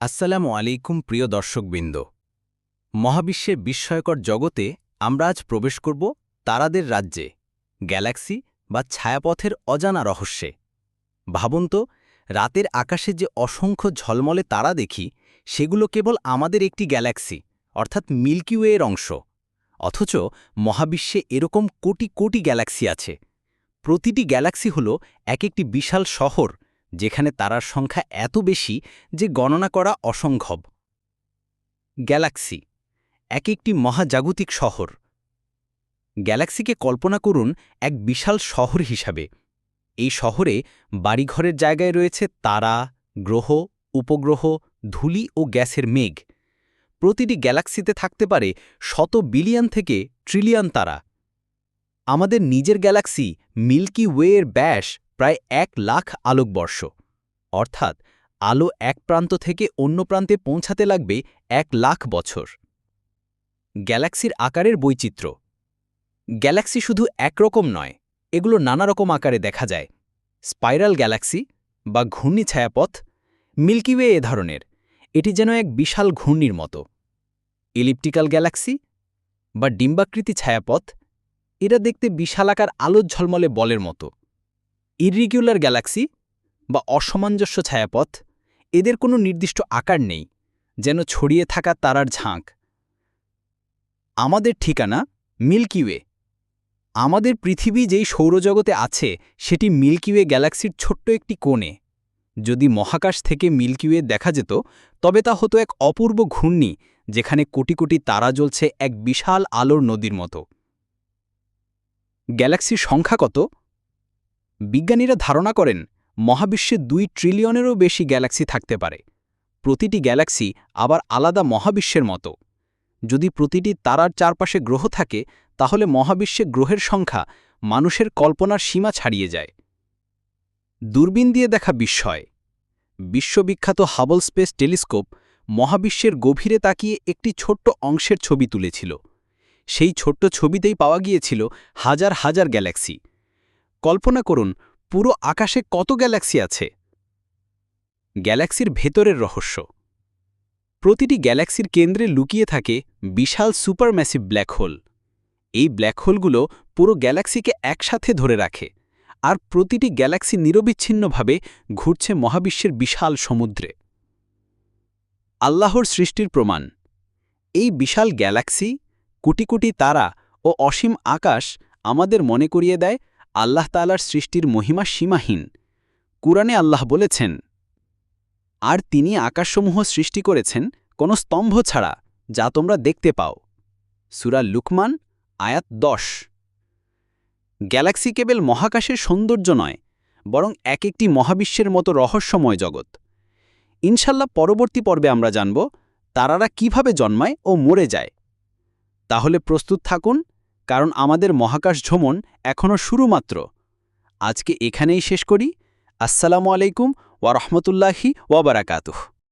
আসসালামু আলাইকুম, প্রিয় দর্শকবৃন্দ। মহাবিশ্বের বিস্ময়কর জগতে আমরা আজ প্রবেশ করব তারাদের রাজ্যে, গ্যালাক্সি বা ছায়াপথের অজানা রহস্যে। ভাবুন তো, রাতের আকাশে যে অসংখ্য ঝলমলে তারা দেখি, সেগুলো কেবল আমাদের একটি গ্যালাক্সি, অর্থাৎ মিল্কি ওয়ের অংশ। অথচ মহাবিশ্বে এরকম কোটি কোটি গ্যালাক্সি আছে। প্রতিটি গ্যালাক্সি হল এক একটি বিশাল শহর যেখানে তারার সংখ্যা এত বেশি যে গণনা করা অসম্ভব। গ্যালাক্সি, এক একটি মহাজাগতিক শহর। গ্যালাক্সিকে কল্পনা করুন এক বিশাল শহর হিসাবে। এই শহরে বাড়িঘরের জায়গায় রয়েছে তারা, গ্রহ, উপগ্রহ, ধূলি ও গ্যাসের মেঘ। প্রতিটি গ্যালাক্সিতে থাকতে পারে শত বিলিয়ন থেকে ট্রিলিয়ন তারা। আমাদের নিজের গ্যালাক্সি মিল্কি ওয়ের ব্যাস প্রায় এক লাখ আলোকবর্ষ। অর্থাৎ আলো এক প্রান্ত থেকে অন্য প্রান্তে পৌঁছাতে লাগবে এক লাখ বছর। গ্যালাক্সির আকারের বৈচিত্র্য। গ্যালাক্সি শুধু একরকম নয়, এগুলো নানা রকম আকারে দেখা যায়। স্পাইরাল গ্যালাক্সি বা ঘূর্ণি ছায়াপথ মিল্কিওয়ে এ ধরনের, এটি যেন এক বিশাল ঘূর্ণির মতো। ইলিপটিক্যাল গ্যালাক্সি বা ডিম্বাকৃতি ছায়াপথ, এরা দেখতে বিশালাকার আলোর ঝলমলে বলের মতো। ইররিগুলার গ্যালাক্সি বা অসামঞ্জস্য ছায়াপথ, এদের কোনো নির্দিষ্ট আকার নেই, যেন ছড়িয়ে থাকা তারার ঝাঁক। আমাদের ঠিকানা মিল্কিওয়ে আমাদের পৃথিবী যেই সৌরজগতে আছে, সেটি মিল্কিওয়ে গ্যালাক্সির ছোট্ট একটি কোণে। যদি মহাকাশ থেকে মিল্কিওয়ে দেখা যেত, তবে তা হতো এক অপূর্ব ঘূর্ণি, যেখানে কোটি কোটি তারা জ্বলছে এক বিশাল আলোর নদীর মতো। গ্যালাক্সির সংখ্যা কত? বিজ্ঞানীরা ধারণা করেন, মহাবিশ্বে দুই ট্রিলিয়নেরও বেশি গ্যালাক্সি থাকতে পারে। প্রতিটি গ্যালাক্সি আবার আলাদা মহাবিশ্বের মতো। যদি প্রতিটি তারার চারপাশে গ্রহ থাকে, তাহলে মহাবিশ্বে গ্রহের সংখ্যা মানুষের কল্পনার সীমা ছাড়িয়ে যায়। দূরবীন দিয়ে দেখা বিস্ময়। বিশ্ববিখ্যাত হাবল স্পেস টেলিস্কোপ মহাবিশ্বের গভীরে তাকিয়ে একটি ছোট্ট অংশের ছবি তুলেছিল। সেই ছোট্ট ছবিতেই পাওয়া গিয়েছিল হাজার হাজার গ্যালাক্সি। কল্পনা করুন, পুরো আকাশে কত গ্যালাক্সি আছে। গ্যালাক্সির ভেতরের রহস্য। প্রতিটি গ্যালাক্সির কেন্দ্রে লুকিয়ে থাকে বিশাল সুপারম্যাসিভ ব্ল্যাক হোল। এই ব্ল্যাক হোলগুলো পুরো গ্যালাক্সিকে একসাথে ধরে রাখে আর প্রতিটি গ্যালাক্সি নিরবিচ্ছিন্নভাবে ঘুরছে মহাবিশ্বের বিশাল সমুদ্রে। আল্লাহর সৃষ্টির প্রমাণ। এই বিশাল গ্যালাক্সি, কোটি কোটি তারা ও অসীম আকাশ আমাদের মনে করিয়ে দেয় আল্লাহ তালার সৃষ্টির মহিমা সীমাহীন। কুরআনে আল্লাহ বলেছেন, আর তিনি আকাশসমূহ সৃষ্টি করেছেন, কোনো স্তম্ভ ছাড়া, যা তোমরা দেখতে পাও। সুরা লুকমান, আয়াত দশ। গ্যালাক্সি কেবল মহাকাশের সৌন্দর্য নয়, বরং এক একটি মহাবিশ্বের মতো রহস্যময় জগৎ। ইনশাল্লাহ পরবর্তী পর্বে আমরা জানব, তারারা কীভাবে জন্মায় ও মরে যায়। তাহলে প্রস্তুত থাকুন কারণ আমাদের মহাকাশ ভ্রমণ এখনও শুরুমাত্র। আজকে এখানেই শেষ করি। আসসালামু আলাইকুম ওয়া ওয়াবারাকাতুহ